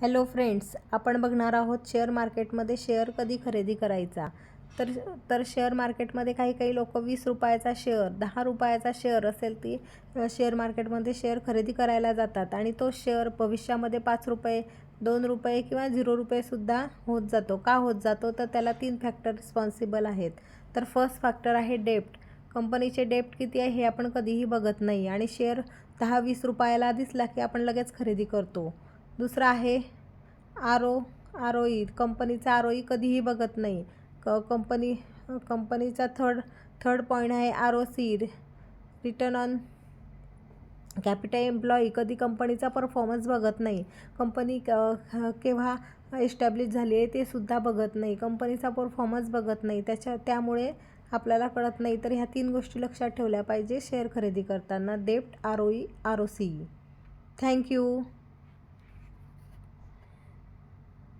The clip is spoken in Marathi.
हॅलो फ्रेंड्स आपण बघणार आहोत शेअर मार्केटमध्ये शेअर कधी खरेदी करायचा? तर तर शेअर मार्केटमध्ये काही काही लोक वीस रुपयाचा शेअर दहा रुपयाचा शेअर असेल ती शेअर मार्केटमध्ये शेअर खरेदी करायला जातात आणि तो शेअर भविष्यामध्ये पाच रुपये दोन रुपये किंवा झिरो रुपयेसुद्धा होत जातो. का होत जातो? तर त्याला तीन फॅक्टर रिस्पॉन्सिबल आहेत. तर फर्स्ट फॅक्टर आहे डेप्ट कंपनीचे डेप्ट किती आहे हे आपण कधीही बघत नाही आणि शेअर दहा वीस रुपयाला दिसला की आपण लगेच खरेदी करतो. दुसरं आहे R O R O E कंपनीचा आर ओ ई कधीही बघत नाही. क कंपनी कंपनीचा थर्ड थर्ड पॉईंट आहे R O C return on capital employee. कधी कंपनीचा परफॉर्मन्स बघत नाही. कंपनी केव्हा एस्टॅब्लिश झाली आहे ते सुद्धा बघत नाही. कंपनीचा परफॉर्मन्स बघत नाही. त्याच्या त्यामुळे आपल्याला कळत नाही. तर ह्या तीन गोष्टी लक्षात ठेवल्या पाहिजे शेअर खरेदी करताना. डेप्ट R O E R O C thank you.